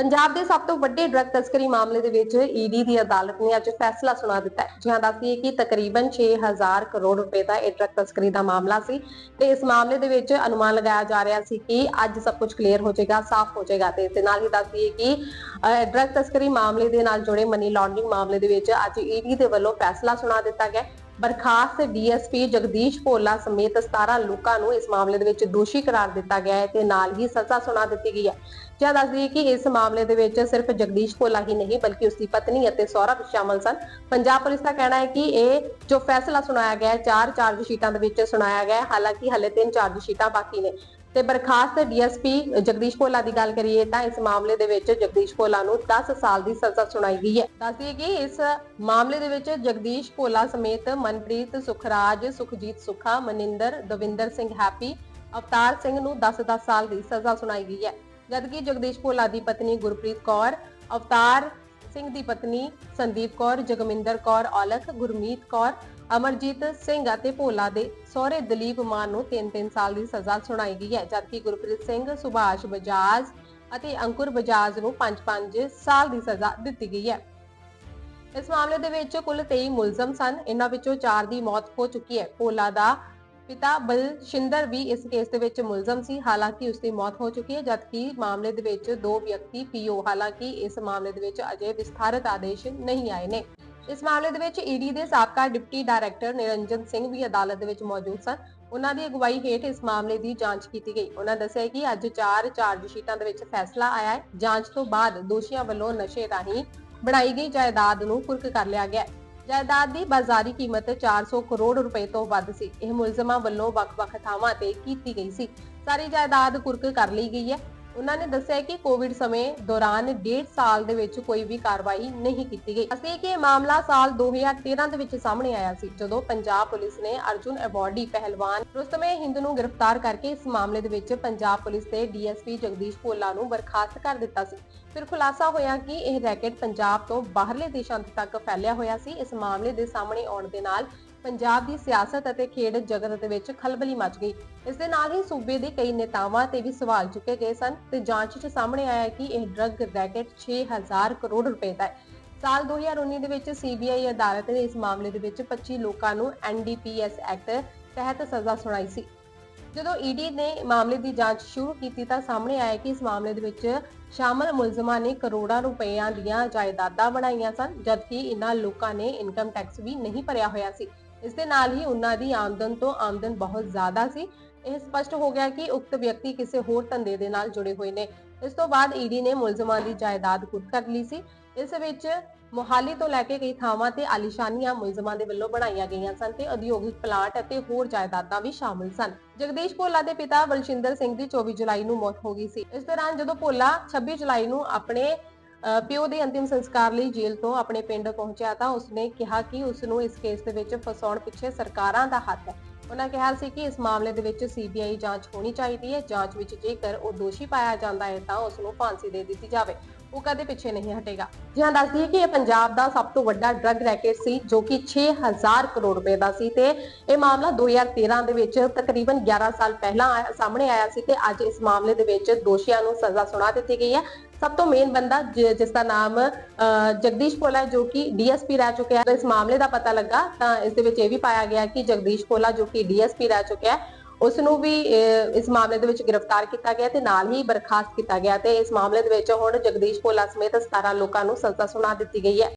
ਪੰਜਾਬ ਦੇ ਸਭ ਤੋਂ ਵੱਡੇ ਡਰੱਗ ਤਸਕਰੀ ਮਾਮਲੇ ਦੇ ਵਿੱਚ ਈਡੀ ਦੀ ਅਦਾਲਤ ਨੇ ਅੱਜ ਫੈਸਲਾ ਸੁਣਾ ਦਿੱਤਾ ਹੈ ਜਿਹਾਂ ਦੱਸੀਏ ਕਿ ਤਕਰੀਬਨ 6000 ਕਰੋੜ ਰੁਪਏ ਦਾ ਇਹ ਡਰੱਗ ਤਸਕਰੀ ਦਾ ਮਾਮਲਾ ਸੀ ਤੇ ਇਸ ਮਾਮਲੇ ਦੇ ਵਿੱਚ ਅਨੁਮਾਨ ਲਗਾਇਆ ਜਾ ਰਿਹਾ ਸੀ ਕਿ ਅੱਜ ਸਭ ਕੁਝ ਕਲੀਅਰ ਹੋ ਜਾਏਗਾ, ਸਾਫ਼ ਹੋ ਜਾਏਗਾ ਤੇ ਇਸ ਦੇ ਨਾਲ ਹੀ ਦੱਸੀਏ ਕਿ ਡਰੱਗ ਤਸਕਰੀ ਮਾਮਲੇ ਦੇ ਨਾਲ ਜੁੜੇ ਮਨੀ ਲਾਂਡਰਿੰਗ ਮਾਮਲੇ ਦੇ ਵਿੱਚ ਅੱਜ ਈਡੀ ਦੇ ਵੱਲੋਂ ਫੈਸਲਾ ਸੁਣਾ ਦਿੱਤਾ ਗਿਆ ਹੈ। ਬਰਖਾਸਤ ਡੀਐਸਪੀ ਜਗਦੀਸ਼ ਭੋਲਾ ਸਮੇਤ 17 ਲੋਕਾਂ ਨੂੰ ਇਸ ਮਾਮਲੇ ਦੇ ਵਿੱਚ ਦੋਸ਼ੀ ਕਰਾਰ ਦਿੱਤਾ ਗਿਆ ਹੈ ਤੇ ਨਾਲ ਹੀ ਸਜ਼ਾ ਸੁਣਾ ਦਿੱਤੀ ਗਈ ਹੈ ਜਾਂ ਦੱਸ ਕਿ ਇਸ ਮਾਮਲੇ ਦੇ ਵਿੱਚ ਸਿਰਫ ਜਗਦੀਸ਼ ਭੋਲਾ ਹੀ ਨਹੀਂ, ਬਲਕਿ ਉਸ ਦੀ ਪਤਨੀ ਅਤੇ ਸਹੁਰਾ ਵੀ ਸ਼ਾਮਲ ਸਨ। ਪੰਜਾਬ ਪੁਲਿਸ ਦਾ ਕਹਿਣਾ ਹੈ ਕਿ ਇਹ ਜੋ ਫੈਸਲਾ ਸੁਣਾਇਆ ਗਿਆ ਹੈ, ਚਾਰ ਚਾਰਜ ਸ਼ੀਟਾਂ ਦੇ ਵਿੱਚ ਸੁਣਾਇਆ ਗਿਆ ਹੈ। ਹਾਲਾਂਕਿ ਹਲੇ ਤਿੰਨ ਚਾਰਜ ਸ਼ੀਟਾਂ ਬਾਕੀ ਨੇ। ਤੇ ਬਰਖਾਸਤ ਡੀਐਸਪੀ ਜਗਦੀਸ਼ ਭੋਲਾ ਦੀ ਗੱਲ ਕਰੀਏ ਤਾਂ ਇਸ ਮਾਮਲੇ ਦੇ ਵਿੱਚ ਜਗਦੀਸ਼ ਭੋਲਾ ਨੂੰ 10 ਸਾਲ ਦੀ ਸਜ਼ਾ ਸੁਣਾਈ ਗਈ ਹੈ। ਦੱਸਦੀ ਕਿ ਇਸ ਮਾਮਲੇ ਦੇ ਵਿੱਚ ਜਗਦੀਸ਼ ਭੋਲਾ ਸਮੇਤ ਮਨਪ੍ਰੀਤ ਸੁਖਰਾਜ, ਸੁਖਜੀਤ ਸੁਖਾ, ਮਨਿੰਦਰ, ਦਵਿੰਦਰ ਸਿੰਘ ਹੈਪੀ, ਅਵਤਾਰ ਸਿੰਘ ਨੂੰ 10-10 ਸਾਲ ਦੀ ਸਜ਼ਾ ਸੁਣਾਈ ਗਈ ਹੈ। ਜਦਕਿ ਜਗਦੀਸ਼ ਭੋਲਾ ਦੀ ਪਤਨੀ ਗੁਰਪ੍ਰੀਤ ਕੌਰ, ਅਵਤਾਰ ਸਿੰਘ ਦੀ ਪਤਨੀ ਸੰਦੀਪ ਕੌਰ, ਜਗਮਿੰਦਰ ਕੌਰ, ਔਲਖ ਗੁਰਮੀਤ ਕੌਰ, ਅਮਰਜੀਤ ਸਿੰਘ ਅਤੇ ਭੋਲਾ ਦੇ ਸਹੁਰੇ ਦਲੀਪ ਮਾਨ ਨੂੰ 3-3 ਸਾਲ ਦੀ ਸਜ਼ਾ ਸੁਣਾਈ ਗਈ ਹੈ, ਜਦਕਿ ਗੁਰਪ੍ਰੀਤ ਸਿੰਘ, ਸੁਭਾਸ਼ ਬਜਾਜ ਅਤੇ ਅੰਕੁਰ ਬਜਾਜ ਨੂੰ 5-5 ਸਾਲ ਦੀ ਸਜ਼ਾ ਦਿੱਤੀ ਗਈ ਹੈ। ਇਸ ਮਾਮਲੇ ਦੇ ਵਿੱਚ ਕੁੱਲ 23 ਮੁਲਜ਼ਮ ਸਨ, ਇਹਨਾਂ ਵਿੱਚੋਂ 4 ਦੀ ਮੌਤ ਹੋ ਚੁੱਕੀ ਹੈ। ਭੋਲਾ ਦਾ ਪਿਤਾ ਬਲਸ਼ਿੰਦਰ ਵੀ ਇਸ ਕੇਸ ਦੇ ਵਿੱਚ ਮੁਲਜ਼ਮ ਸੀ। ਹਾਲਾਂਕਿ ਉਸ ਦੀ ਮੌਤ ਹੋ ਚੁੱਕੀ ਹੈ, ਜਦਕਿ ਮਾਮਲੇ ਦੇ ਵਿੱਚ ਦੋ ਵਿਅਕਤੀ ਪੀਓ, ਹਾਲਾਂਕਿ ਇਸ ਮਾਮਲੇ ਦੇ ਵਿੱਚ ਅਜੇ ਵਿਸਥਾਰਤ ਆਦੇਸ਼ ਨਹੀਂ ਆਏ ਨੇ। ਇਸ ਮਾਮਲੇ ਦੇ ਵਿੱਚ ਈਡੀ ਦੇ ਸਾਬਕਾ ਡਿਪਟੀ ਡਾਇਰੈਕਟਰ ਨਿਰੰਜਨ ਸਿੰਘ ਵੀ ਅਦਾਲਤ ਦੇ ਵਿੱਚ ਮੌਜੂਦ ਸਨ। ਉਹਨਾਂ ਦੀ ਅਗਵਾਈ ਹੇਠ ਇਸ ਮਾਮਲੇ ਦੀ ਜਾਂਚ ਕੀਤੀ ਗਈ। ਉਹਨਾਂ ਦੱਸਿਆ ਕਿ ਅੱਜ ਚਾਰ ਚਾਰਜ ਸ਼ੀਟਾਂ ਦੇ ਵਿੱਚ ਫੈਸਲਾ ਆਇਆ ਹੈ। ਜਾਂਚ ਤੋਂ ਬਾਅਦ ਦੋਸ਼ੀਆਂ ਵੱਲੋਂ ਨਸ਼ੇ ਰਾਹੀਂ ਬਣਾਈ ਗਈ ਜਾਇਦਾਦ ਨੂੰ ਕੁਰਕ ਕਰ ਲਿਆ ਗਿਆ ਹੈ। ਜਾਇਦਾਦ ਦੀ ਬਾਜ਼ਾਰੀ ਕੀਮਤ 400 ਕਰੋੜ ਰੁਪਏ ਤੋਂ ਵੱਧ ਸੀ। ਇਹ ਮੁਲਜ਼ਮਾਂ ਵੱਲੋਂ ਵੱਖ-ਵੱਖ ਥਾਵਾਂ ਤੇ ਕੀਤੀ ਗਈ ਸੀ। ਸਾਰੀ ਜਾਇਦਾਦ ਕੁਰਕ ਕਰ ਲਈ ਗਈ ਹੈ। ਉਹਨਾਂ ਨੇ ਦੱਸਿਆ ਕਿ ਕੋਵਿਡ ਸਮੇਂ ਦੌਰਾਨ ਡੇਢ ਸਾਲ ਦੇ ਵਿੱਚ ਕੋਈ ਵੀ ਕਾਰਵਾਈ ਨਹੀਂ ਕੀਤੀ ਗਈ। ਅਸੀਂ ਕਿ ਇਹ ਮਾਮਲਾ ਸਾਲ 2013 ਦੇ ਵਿੱਚ ਸਾਹਮਣੇ ਆਇਆ ਸੀ, ਜਦੋਂ ਪੰਜਾਬ ਪੁਲਿਸ ਨੇ ਅਰਜੁਨ ਅਵਾਰਡੀ ਪਹਿਲਵਾਨ ਰੁਸਤਮੇ ਹਿੰਦ ਨੂੰ ਗ੍ਰਿਫਤਾਰ ਕਰਕੇ ਇਸ ਮਾਮਲੇ ਦੇ ਵਿੱਚ ਪੰਜਾਬ ਪੁਲਿਸ ਦੇ ਡੀਐਸਪੀ ਜਗਦੀਸ਼ ਭੋਲਾ ਨੂੰ ਬਰਖਾਸਤ ਕਰ ਦਿੱਤਾ ਸੀ। ਫਿਰ ਖੁਲਾਸਾ ਹੋਇਆ ਕਿ ਇਹ ਰੈਕੇਟ ਪੰਜਾਬ ਤੋਂ ਬਾਹਰਲੇ ਦੇਸ਼ਾਂ ਤੱਕ ਫੈਲਿਆ ਹੋਇਆ ਸੀ। ਇਸ ਮਾਮਲੇ ਦੇ ਸਾਹਮਣੇ ਆਉਣ ਦੇ ਨਾਲ ਪੰਜਾਬ ਦੀ ਸਿਆਸਤ ਅਤੇ ਖੇਡ ਜਗਤ ਦੇ ਵਿੱਚ ਖਲਬਲੀ ਮਚ ਗਈ। ਇਸ ਦੇ ਨਾਲ ਹੀ ਸੂਬੇ ਦੇ ਕਈ ਨੇਤਾਵਾਂ ਤੇ ਵੀ ਸਵਾਲ ਚੁੱਕੇ ਗਏ ਸਨ ਤੇ ਜਾਂਚ 'ਚ ਸਾਹਮਣੇ ਆਇਆ ਕਿ ਇਹ ਡਰੱਗ ਰੈਕੇਟ 6000 ਕਰੋੜ ਰੁਪਏ ਦਾ ਹੈ। ਸਾਲ 2019 ਦੇ ਵਿੱਚ ਸੀਬੀਆਈ ਅਦਾਲਤ ਨੇ ਇਸ ਮਾਮਲੇ ਦੇ ਵਿੱਚ 25 ਲੋਕਾਂ ਨੂੰ ਐਨਡੀਪੀਐਸ ਐਕਟ ਤਹਿਤ ਸਜ਼ਾ ਸੁਣਾਈ ਸੀ। ਜਦੋਂ ਈਡੀ ਨੇ ਮਾਮਲੇ ਦੀ ਜਾਂਚ ਸ਼ੁਰੂ ਕੀਤੀ ਤਾਂ ਸਾਹਮਣੇ ਆਇਆ ਕਿ ਇਸ ਮਾਮਲੇ ਦੇ ਵਿੱਚ ਸ਼ਾਮਲ ਮੁਲਜ਼ਮਾਂ ਨੇ ਕਰੋੜਾਂ ਰੁਪਈਆਂ ਦੀਆਂ ਜਾਇਦਾਦਾਂ ਬਣਾਈਆਂ ਸਨ, ਜਦਕਿ ਇਨ੍ਹਾਂ ਲੋਕਾਂ ਨੇ ਇਨਕਮ ਟੈਕਸ ਵੀ ਨਹੀਂ ਭਰਿਆ ਹੋਇਆ ਸੀ। ਇਸ ਦੇ ਨਾਲ ਹੀ ਉਹਨਾਂ ਦੀ ਆਮਦਨ ਤੋਂ ਆਮਦਨ ਬਹੁਤ ਜ਼ਿਆਦਾ ਸੀ। ਇਹ ਸਪਸ਼ਟ ਹੋ ਗਿਆ ਕਿ ਉਕਤ ਵਿਅਕਤੀ ਕਿਸੇ ਹੋਰ ਧੰਦੇ ਦੇ ਨਾਲ ਜੁੜੇ ਹੋਏ ਨੇ। ਇਸ ਤੋਂ ਬਾਅਦ ਈਡੀ ਨੇ ਮੁਲਜ਼ਮਾਂ ਦੀ ਜਾਇਦਾਦ ਕੁਰਕ ਕਰ ਲਈ ਸੀ। ਇਸ ਵਿੱਚ ਮੋਹਾਲੀ ਤੋਂ ਲੈ ਕੇ ਕਈ ਥਾਵਾਂ ਤੇ ਆਲੀਸ਼ਾਨੀਆਂ ਮੁਲਜ਼ਮਾਂ ਦੇ ਵੱਲੋਂ ਬਣਾਈਆਂ ਗਈਆਂ ਸਨ ਤੇ ਉਦਯੋਗਿਕ ਪਲਾਂਟ ਅਤੇ ਹੋਰ ਜਾਇਦਾਦਾਂ ਵੀ ਸ਼ਾਮਲ ਸਨ। ਜਗਦੀਸ਼ ਭੋਲਾ ਦੇ ਪਿਤਾ ਬਲਸ਼ਿੰਦਰ ਸਿੰਘ ਦੀ 24 ਜੁਲਾਈ ਨੂੰ ਮੌਤ ਹੋ ਗਈ ਸੀ। ਇਸ ਦੌਰਾਨ ਜਦੋਂ ਭੋਲਾ 26 ਜੁਲਾਈ ਨੂੰ ਆਪਣੇ ਪਿਓ ਦੇ ਅੰਤਿਮ ਸੰਸਕਾਰ ਲਈ ਜੇਲ੍ਹ ਤੋਂ ਆਪਣੇ ਪਿੰਡ ਪਹੁੰਚਿਆ ਤਾਂ ਉਸਨੇ ਕਿਹਾ ਕਿ ਉਸ ਨੂੰ ਇਸ ਕੇਸ ਦੇ ਵਿੱਚ ਫਸਾਉਣ ਪਿੱਛੇ ਸਰਕਾਰਾਂ ਦਾ ਹੱਥ ਹੈ। ਉਹਨਾਂ ਕਿਹਾ ਸੀ ਕਿ ਇਸ ਮਾਮਲੇ ਦੇ ਵਿੱਚ ਸੀਬੀਆਈ ਜਾਂਚ ਹੋਣੀ ਚਾਹੀਦੀ ਹੈ। ਜਾਂਚ ਵਿੱਚ ਜੇਕਰ ਉਹ ਦੋਸ਼ੀ ਪਾਇਆ ਜਾਂਦਾ ਹੈ ਤਾਂ ਉਸ ਨੂੰ ਫਾਂਸੀ ਦੇ ਦਿੱਤੀ ਜਾਵੇ। ਉਹ ਕਦੇ ਪਿੱਛੇ ਨਹੀਂ ਹਟੇਗਾ। ਜੀ ਹਾਂ ਦੱਸਦੀ ਹੈ ਕਿ ਇਹ ਪੰਜਾਬ ਦਾ ਸਭ ਤੋਂ ਵੱਡਾ ਡਰੱਗ ਰੈਕੇਟ ਸੀ ਜੋ ਕਿ 6000 ਕਰੋੜ ਰੁਪਏ ਦਾ ਸੀ ਤੇ ਇਹ ਮਾਮਲਾ 2013 ਦੇ ਵਿੱਚ ਤਕਰੀਬਨ 11 ਸਾਲ ਪਹਿਲਾਂ ਸਾਹਮਣੇ ਆਇਆ ਸੀ ਤੇ ਅੱਜ ਇਸ ਮਾਮਲੇ ਦੇ ਵਿੱਚ ਦੋਸ਼ੀਆਂ ਨੂੰ ਸਜ਼ਾ ਸੁਣਾ ਦਿੱਤੀ ਗਈ ਹੈ। ਸਭ ਤੋਂ ਮੇਨ ਬੰਦਾ ਜ- ਜਿਸ ਦਾ ਨਾਮ ਅਹ, ਜਗਦੀਸ਼ ਕੋਲਾ ਜੋ ਕਿ ਡੀਐਸਪੀ ਰਹਿ ਚੁੱਕਿਆ ਹੈ। ਇਸ ਮਾਮਲੇ ਦਾ ਪਤਾ ਲੱਗਾ ਤਾਂ ਇਸ ਦੇ ਵਿੱਚ ਇਹ ਵੀ ਪਾਇਆ ਗਿਆ ਕਿ ਜਗਦੀਸ਼ ਕੋਲਾ ਜੋ ਕਿ ਡੀਐਸਪੀ ਰਹਿ ਚੁੱਕਿਆ ਹੈ। ਉਸ ਨੂੰ ਵੀ ਅਹ, ਇਸ ਮਾਮਲੇ ਦੇ ਵਿੱਚ ਗ੍ਰਿਫਤਾਰ ਕੀਤਾ ਗਿਆ ਤੇ ਨਾਲ ਹੀ ਬਰਖਾਸਤ ਕੀਤਾ ਗਿਆ ਤੇ ਇਸ ਮਾਮਲੇ ਦੇ ਵਿੱਚ ਹੁਣ ਜਗਦੀਸ਼ ਭੋਲਾ ਸਮੇਤ 17 ਲੋਕਾਂ ਨੂੰ ਸਜ਼ਾ ਸੁਣਾ ਦਿੱਤੀ ਗਈ ਹੈ।